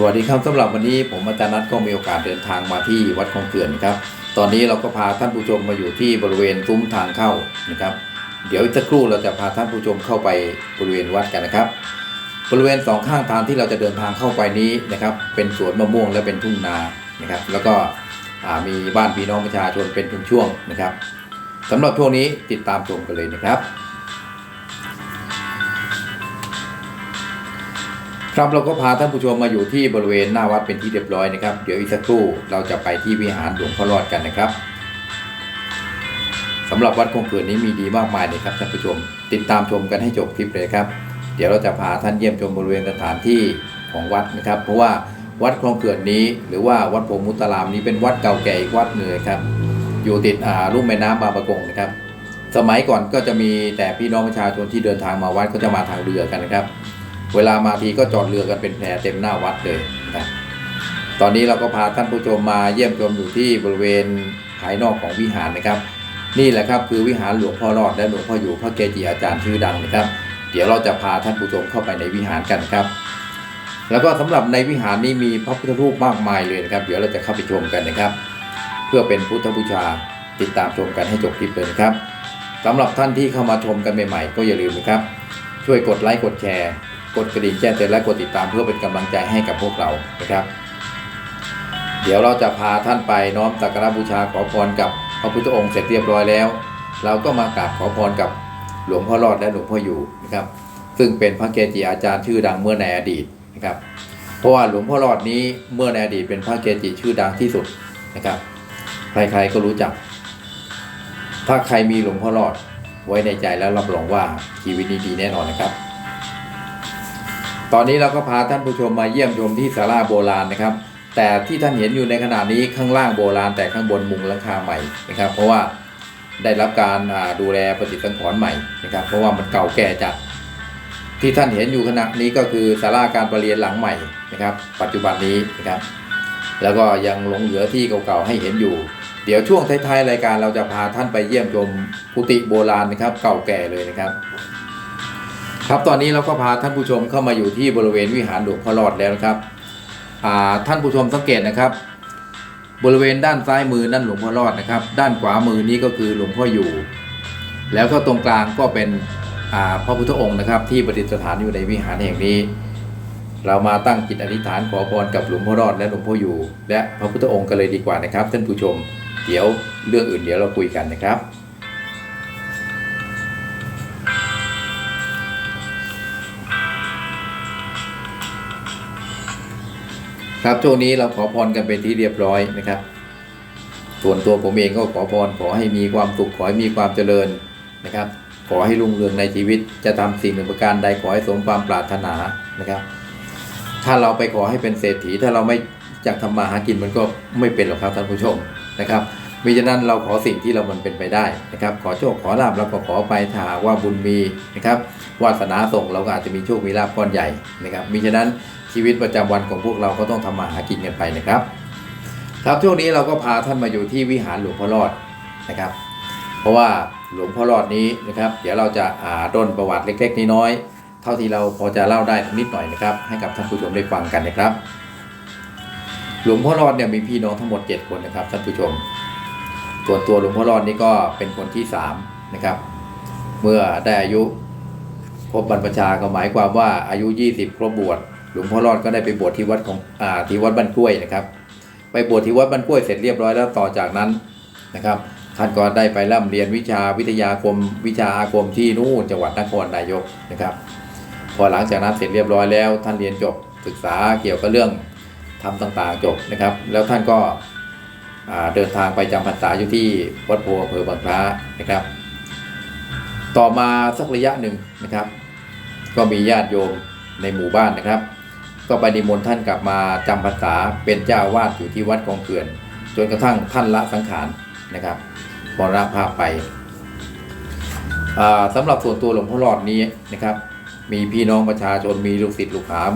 สวัสดีครับสำหรับวันนี้ผมอาจารย์นัทก็มีโอกาสเดินทางมาที่วัดคลองเขื่อนครับ ตอนนี้เราก็พาท่านผู้ชมมาอยู่ที่บริเวณซุ้มทางเข้านะครับ เดี๋ยวอีกสักครู่เราจะพาท่านผู้ชมเข้าไปบริเวณวัดกันนะครับ บริเวณสองข้างทางที่เราจะเดินทางเข้าไปนี้นะครับ เป็นสวนมะม่วงและเป็นทุ่งนานะครับ แล้วก็มีบ้านพี่น้องประชาชนเป็นช่วงๆนะครับสำหรับช่วงนี้ติดตามชมกันเลยนะครับ ครับเราก็พาท่านผู้ชมมาอยู่ที่บริเวณหน้าวัดเป็นที่เรียบร้อยนะครับ เดี๋ยวอีกสักครู่เราจะไปที่วิหารหลวงพ่อรอดกันนะครับสำหรับวัดคงเขื่อนนี้มีดีมากมายเลยครับท่านผู้ชม ติดตามชมกันให้จบคลิปเลยครับ เดี๋ยวเราจะพาท่านเยี่ยมชมบริเวณสถานที่ของวัดนะครับ เพราะว่าวัดคลองเขื่อนนี้ หรือว่าวัดโพมุตตารามนี้เป็นวัดเก่าแก่อีกวัดหนึ่งครับ อยู่ติดอ่าลุ่มแม่น้ำบางประกงนะครับ สมัยก่อนก็จะมีแต่พี่น้องประชาชนที่เดินทางมาวัดก็จะมาทางเรือกันนะครับ เวลามาทีก็จอดเรือกันเป็นแพเต็มหน้าวัดเลยนะครับตอนนี้เราก็พาท่านผู้ชมมาเยี่ยมชมอยู่ที่บริเวณภายนอกของวิหารนะครับ นี่แหละครับคือวิหารหลวงพ่อรอดและหลวงพ่ออยู่พระเกจิอาจารย์ชื่อดังนะครับ เดี๋ยวเราจะพาท่านผู้ชมเข้าไปในวิหารกันครับ แล้วก็สำหรับในวิหารนี้มีพระพุทธรูปมากมายเลยนะครับ เดี๋ยวเราจะเข้าไปชมกันนะครับ เพื่อเป็นพุทธบูชาติดตามชมกันให้จบคลิปเลยนะครับสำหรับท่านที่เข้ามาชมกันใหม่ๆก็อย่าลืมนะครับ ช่วยกดไลค์กดแชร์ กดกระดิ่งแจ้งเตือนและกดติดตามเพื่อเป็นกำลังใจให้กับพวกเรานะครับ เดี๋ยวเราจะพาท่านไปน้อมสักการบูชาขอพรกับพระพุทธองค์เสร็จเรียบร้อยแล้ว เราก็มากราบขอพรกับหลวงพ่อรอดและหลวงพ่ออยู่นะครับ ซึ่งเป็นพระเกจิอาจารย์ชื่อดังเมื่อในอดีตนะครับ เพราะว่าหลวงพ่อรอดนี้เมื่อในอดีตเป็นพระเกจิชื่อดังที่สุดนะครับ ใครๆก็รู้จัก ถ้าใครมีหลวงพ่อรอดไว้ในใจแล้วรับรองว่าชีวิตนี้ดีแน่นอนนะครับ ตอนนี้เราก็พาท่านผู้ชมมาเยี่ยมชมที่ศาลาโบราณนะครับ แต่ที่ท่านเห็นอยู่ในขณะนี้ข้างล่างโบราณแต่ข้างบนมุงหลังคาใหม่นะครับ เพราะว่าได้รับการดูแลปฏิสังขรณ์ใหม่นะครับ เพราะว่ามันเก่าแก่จัด ที่ท่านเห็นอยู่ขณะนี้ก็คือศาลาการประเรียนหลังใหม่นะครับ ปัจจุบันนี้นะครับ แล้วก็ยังหลงเหลือที่เก่าๆให้เห็นอยู่ เดี๋ยวช่วงท้ายๆรายการเราจะพาท่านไปเยี่ยมชมกุฏิโบราณนะครับ เก่าแก่เลยนะครับ ครับตอนนี้เราก็พาท่านผู้ชมเข้ามาอยู่ที่บริเวณวิหารหลวงพ่อรอดแล้วนะครับท่านผู้ชมสังเกตนะครับ บริเวณด้านซ้ายมือนั่นหลวงพ่อรอดนะครับ ด้านขวามือนี้ก็คือหลวงพ่ออยู่ แล้วก็ตรงกลางก็เป็นพระพุทธองค์นะครับ ที่ประดิษฐานอยู่ในวิหารแห่งนี้ เรามาตั้งจิตอธิษฐานขอพรกับหลวงพ่อรอดและหลวงพ่ออยู่ และพระพุทธองค์กันเลยดีกว่านะครับ ท่านผู้ชม เดี๋ยวเรื่องอื่นเดี๋ยวเราคุยกันนะครับ ครับช่วงนี้เราขอพรกันเป็นที่เรียบร้อยนะครับ ส่วนตัวผมเองก็ขอพรขอให้มีความสุขขอให้มีความเจริญนะครับ ขอให้รุ่งเรืองในชีวิตจะทำสิ่งหนึ่งประการใดขอให้สมความปรารถนานะครับ ถ้าเราไปขอให้เป็นเศรษฐี ถ้าเราไม่จากทำมาหากินมันก็ไม่เป็นหรอกครับท่านผู้ชมนะครับมิฉะนั้นเราขอสิ่งที่เรามันเป็นไปได้นะครับ ขอโชคขอลาบเราก็ขอไปถ้าว่าบุญมีนะครับวาสนาส่งเราก็อาจจะมีโชคมีลาภก้อนใหญ่นะครับมิฉะนั้น ชีวิตประจำวันของพวกเราก็ต้องทำมาหากินกันไปนะครับ ครับช่วงนี้เราก็พาท่านมาอยู่ที่วิหารหลวงพ่อรอดนะครับ เพราะว่าหลวงพ่อรอดนี้นะครับ เดี๋ยวเราจะอ่าด้นประวัติเล็กๆน้อยๆเท่าที่เราพอจะเล่าได้นิดหน่อยนะครับ ให้กับท่านผู้ชมได้ฟังกันนะครับ หลวงพ่อรอดเนี่ยมีพี่น้องทั้งหมด 7 คนนะครับท่านผู้ชมส่วนตัวหลวงพ่อรอดนี่ก็เป็นคนที่3นะครับ เมื่อได้อายุครบบรรพชาก็หมายความว่าอายุ 20 ครบบวช หลวงพ่อรอดก็ได้ไปบวชที่วัดของอ่าที่วัดบ้านกล้วยนะครับ ไปบวชที่วัดบ้านกล้วยเสร็จเรียบร้อยแล้วต่อจากนั้นนะครับ ท่านก็ได้ไปร่ำเรียนวิชาวิทยาคม วิชาอาคมที่นู่นจังหวัดนครนายกนะครับ พอหลังจากนั้นเสร็จเรียบร้อยแล้ว ท่านเรียนจบศึกษาเกี่ยวกับเรื่องทำต่างๆจบนะครับ แล้วท่านก็เดินทางไปจำพรรษาอยู่ที่วัดโพอำเภอบางคล้านะครับ ต่อมาสักระยะหนึ่งนะครับ ก็มีญาติโยมในหมู่บ้านนะครับ ก็ไปนิมนต์ท่านกลับมาจำพรรษาเป็นเจ้าวาดอยู่ที่วัดคลองเขื่อน จนกระทั่งท่านละสังขารนะครับมรณภาพไปอ่าสำหรับส่วนตัวหลวงพ่อรอดนี้นะครับ มีพี่น้องประชาชนมีลูกศิษย์ลูกหาม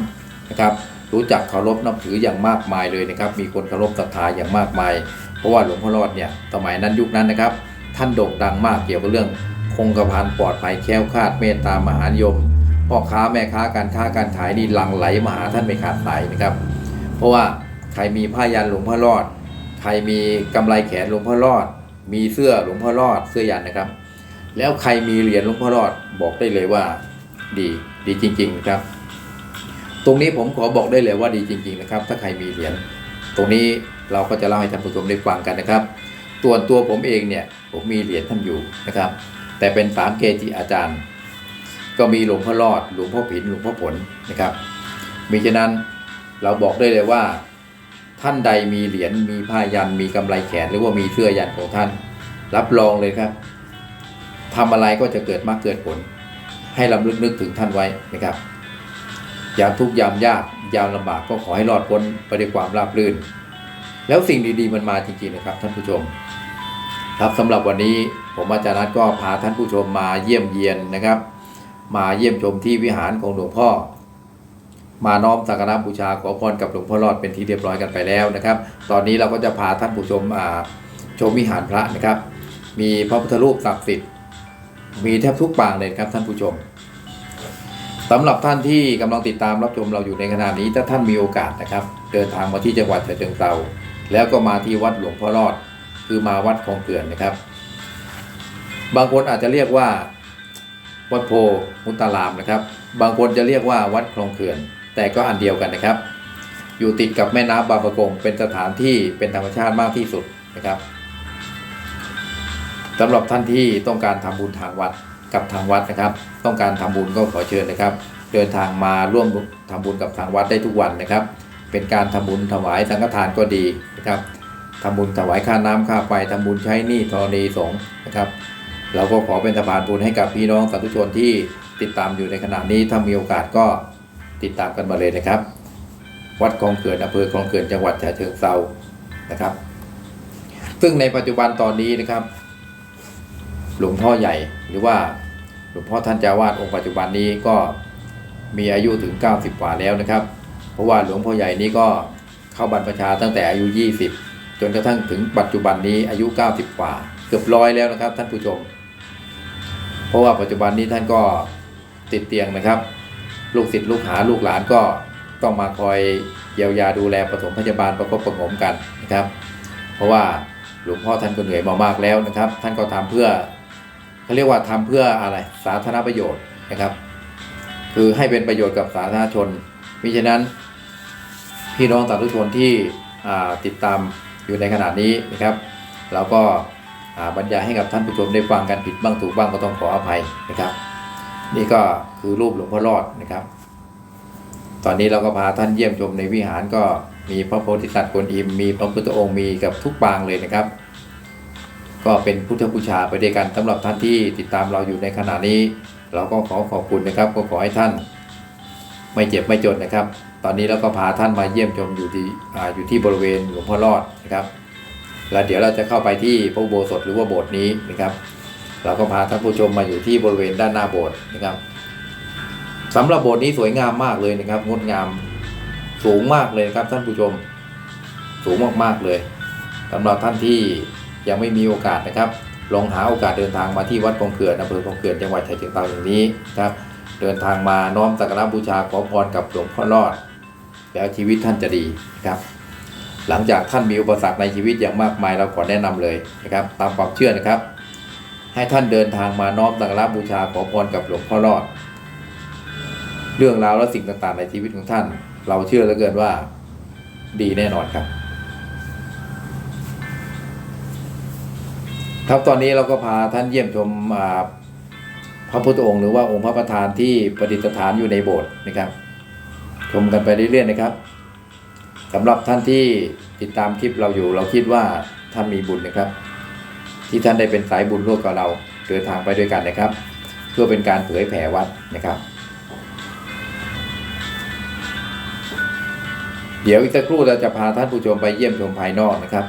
นะครับรู้จักเคารพนับถืออย่างมากมายเลยนะครับ มีคนเคารพศรัทธาอย่างมากมาย เพราะว่าหลวงพ่อรอดเนี่ยสมัยนั้นยุคนั้นนะครับ ท่านโด่งดังมากเกี่ยวกับเรื่อง คงกระพันปลอดภัยแคล้วคลาดเมตตามหานิยม พ่อค้าแม่ค้าการค้าการขายนี่หลั่งไหลมาหาท่านไม่ขาดสายนะครับ เพราะว่าใครมีผ้ายันหลวงพ่อรอด ใครมีกำไรแขนหลวงพ่อรอด มีเสื้อหลวงพ่อรอดเสื้อยันนะครับ แล้วใครมีเหรียญหลวงพ่อรอดบอกได้เลยว่าดีดีจริง ๆ นะครับ ตรงนี้ผมขอบอกได้เลยว่าดีจริง ๆ นะครับ ถ้าใครมีเหรียญตรงนี้เราก็จะเล่าให้ท่านผู้ชมได้ฟังกันนะครับตัวนตัวผมเองเนี่ยผมมีเหรียญท่านอยู่นะครับ แต่เป็นสามเกจิอาจารย์ ก็มีหลวงพ่อรอด หลวงพ่อผิน หลวงพ่อผลนะครับ มีฉะนั้นเราบอกได้เลยว่า ท่านใดมีเหรียญ มีผ้ายัน มีกำไรแขน หรือว่ามีเสื้อยันของท่าน รับรองเลยครับทำอะไรก็จะเกิดมากเกิดผล ให้ลำลึกนึกถึงท่านไว้นะครับ ยามทุกข์ยามยาก ยามลำบากก็ขอให้รอดพ้นไปด้วยความราบรื่น แล้วสิ่งดีๆมันมาจริงๆนะครับท่านผู้ชม ครับสำหรับวันนี้ผมอาจารย์นัทก็พาท่านผู้ชมมาเยี่ยมเยียนนะครับ มาเยี่ยมชมที่วิหารของหลวงพ่อ มาน้อมสักการะบูชาขอพรกับหลวงพ่อรอดเป็นที่เรียบร้อยกันไปแล้วนะครับ ตอนนี้เราก็จะพาท่านผู้ชมมาชมวิหารพระนะครับ มีพระพุทธรูปศักดิ์สิทธิ์มีแทบทุกปางเลยครับท่านผู้ชมสำหรับท่านที่กำลังติดตามรับชมเราอยู่ในขณะนี้ถ้าท่านมีโอกาสนะครับ เดินทางมาที่จังหวัดฉะเชิงเทราแล้วก็มาที่วัดหลวงพ่อรอด คือมาวัดคลองเกลือนนะครับ บางคนอาจจะเรียกว่า วัดโพมุตตารามนะครับ บางคนจะเรียกว่าวัดคลองเขื่อน แต่ก็อันเดียวกันนะครับ อยู่ติดกับแม่น้ำบางประกงเป็นสถานที่เป็นธรรมชาติมากที่สุดนะครับสำหรับท่านที่ต้องการทำบุญทางวัดกับทางวัดนะครับ ต้องการทำบุญก็ขอเชิญนะครับ เดินทางมาร่วมทำบุญกับทางวัดได้ทุกวันนะครับ เป็นการทำบุญถวายสังฆทานก็ดีนะครับทำบุญถวายค่าน้ำค่าไฟทำบุญใช้หนี้ธรณีสงฆ์นะครับ เราก็ขอเป็นสะพานบุญให้กับพี่น้องสาธุชนที่ติดตามอยู่ในขณะนี้ถ้ามีโอกาสก็ติดตามกันมาเลยนะครับ วัดคลองเขื่อนอำเภอคลองเขื่อนจังหวัดฉะเชิงเทรานะครับ ซึ่งในปัจจุบันตอนนี้นะครับ หลวงพ่อใหญ่หรือว่าหลวงพ่อท่านเจ้าวาดองค์ปัจจุบันนี้ก็มีอายุถึง 90 กว่าแล้วนะครับ เพราะว่าหลวงพ่อใหญ่นี้ก็เข้าบรรพชาตั้งแต่อายุ 20 จนกระทั่งถึงปัจจุบันนี้อายุ 90 กว่า เกือบร้อยแล้วนะครับท่านผู้ชม เพราะว่าปัจจุบันนี้ท่านก็ติดเตียงนะครับ ลูกศิษย์ลูกหาลูกหลานก็ต้องมาคอยเยียวยาดูแลปฐมพยาบาลประคบประงมกันนะครับ เพราะว่าหลวงพ่อท่านก็เหนื่อยมามากแล้วนะครับ ท่านก็ทำเพื่อเขาเรียกว่าทำเพื่ออะไรสาธารณประโยชน์นะครับ คือให้เป็นประโยชน์กับสาธารณชนมิฉะนั้นพี่น้องสาธุชนที่ติดตามอยู่ในขณะนี้นะครับ เราก็ บรรยายให้กับท่านผู้ชมได้ฟังกันผิดบ้างถูกบ้างก็ต้องขออภัยนะครับ นี่ก็คือรูปหลวงพ่อรอดนะครับ ตอนนี้เราก็พาท่านเยี่ยมชมในวิหารก็มีพระโพธิสัตว์กวนอิมมีพระพุทธองค์มีกับทุกปางเลยนะครับ ก็เป็นพุทธบูชาไปด้วยกันสำหรับท่านที่ติดตามเราอยู่ในขณะนี้ เราก็ขอขอบคุณนะครับ ก็ขอให้ท่าน ไม่เจ็บไม่จนนะครับ ตอนนี้เราก็พาท่านมาเยี่ยมชมอยู่ที่ออยู่ที่บริเวณหลวงพ่อรอดนะครับ แล้วเดี๋ยวเราจะเข้าไปที่พระอุโบสถหรือว่าโบสถ์นี้นะครับ เราก็พาท่านผู้ชมมาอยู่ที่บริเวณด้านหน้าโบสถ์นะครับสำหรับโบสถ์นี้สวยงามมากเลยนะครับ งดงามสูงมากเลยนะครับท่านผู้ชม สูงมากๆเลยสำหรับท่านที่ยังไม่มีโอกาสนะครับ ลองหาโอกาสเดินทางมาที่วัดคลองเขื่อนอำเภอคลองเขื่อนจังหวัดฉะเชิงเทราอย่างนี้นะครับเดินทางมาน้อมสักการะบูชาขอพรกับหลวงพ่อรอด แล้วชีวิตท่านจะดีนะครับ หลังจากท่านมีอุปสรรคในชีวิตอย่างมากมายเราขอแนะนำเลยนะครับ ตามความเชื่อนะครับ ให้ท่านเดินทางมาน้อมสักการะบูชาขอพรกับหลวงพ่อรอด เรื่องราวและสิ่งต่างๆ ในชีวิตของท่าน เราเชื่อเหลือเกินว่าดีแน่นอนครับครับตอนนี้เราก็พาท่านเยี่ยมชมพระพุทธองค์หรือว่าองค์พระประธานที่ประดิษฐานอยู่ในโบสถ์นะครับ ชมกันไปเรื่อยๆนะครับ สำหรับท่านที่ติดตามคลิปเราอยู่ เราคิดว่าท่านมีบุญนะครับ ที่ท่านได้เป็นสายบุญร่วมกับเราเดินทางไปด้วยกันนะครับ เพื่อเป็นการเผยแผ่วัดนะครับ เดี๋ยวอีกสักครู่เราจะพาท่านผู้ชมไปเยี่ยมชมภายนอกนะครับ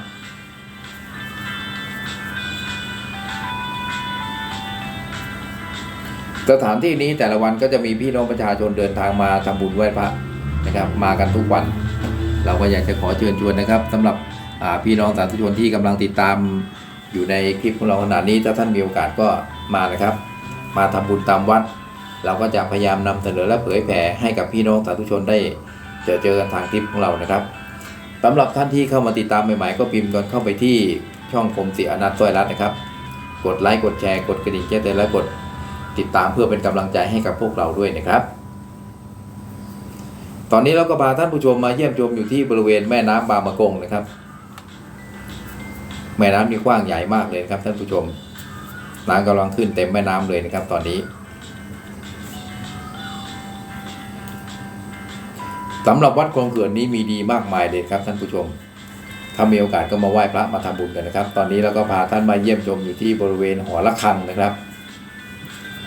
สถานที่นี้แต่ละวันก็จะมีพี่น้องประชาชนเดินทางมาทำบุญไหว้พระนะครับ มากันทุกวัน เราก็อยากจะขอเชิญชวนนะครับสำหรับพี่น้องสาธุชนที่กำลังติดตามอยู่ในคลิปของเราขนาดนี้ถ้าท่านมีโอกาสก็มานะครับ มาทำบุญตามวัด เราก็จะพยายามนำเสนอและเผยแผ่ให้กับพี่น้องสาธุชนได้เจอเจอกันทางคลิปของเรานะครับสำหรับท่านที่เข้ามาติดตามใหม่ๆก็พิมพ์กันเข้าไปที่ช่องคมสีอนัทต้อยรัตน์นะครับ กดไลค์กดแชร์กดกระดิ่งแจ้งเตือนและกดติดตามเพื่อเป็นกำลังใจให้กับพวกเราด้วยนะครับ ตอนนี้เราก็พาท่านผู้ชมมาเยี่ยมชมอยู่ที่บริเวณแม่น้ำบางมะกงนะครับ แม่น้ำนี่กว้างใหญ่มากเลยครับท่านผู้ชมน้ำกำลังขึ้นเต็มแม่น้ำเลยนะครับ ตอนนี้สำหรับวัดคลองเขื่อนนี้มีดีมากมายเลยครับท่านผู้ชม ถ้ามีโอกาสก็มาไหว้พระมาทำบุญกันนะครับ ตอนนี้เราก็พาท่านมาเยี่ยมชมอยู่ที่บริเวณหอระฆังนะครับ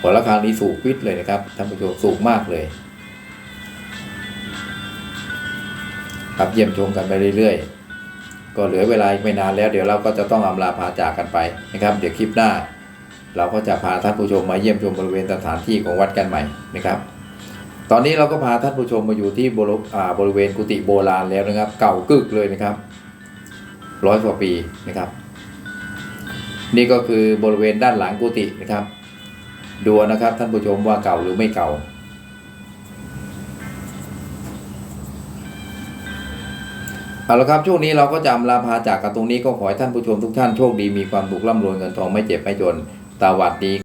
หอระฆังนี้สูงฟิตเลยนะครับท่านผู้ชมสูงมากเลย ครับเยี่ยมชมกันไปเรื่อยๆ ก็เหลือเวลาอีกไม่นานแล้ว เดี๋ยวเราก็จะต้องอำลาพาจากกันไปนะครับ เดี๋ยวคลิปหน้า เราก็จะพาท่านผู้ชมมาเยี่ยมชมบริเวณสถานที่ของวัดกันใหม่นะครับ ตอนนี้เราก็พาท่านผู้ชมมาอยู่ที่บริบรเวณกุฏิโบราณแล้วนะครับ เก่ากึกเลยนะครับร้อยกว่าปีนะครับ นี่ก็คือบริเวณด้านหลังกุฏินะครับ ดูนะครับท่านผู้ชมว่าเก่าหรือไม่เก่า เอาละครับช่วงนี้เราก็จะอำลาพาจากกันตรงนี้ก็ขอให้ท่านผู้ชมทุกท่านโชคดีมีความสุขร่ำรวยเงินทองไม่เจ็บไม่จนตาวัดดี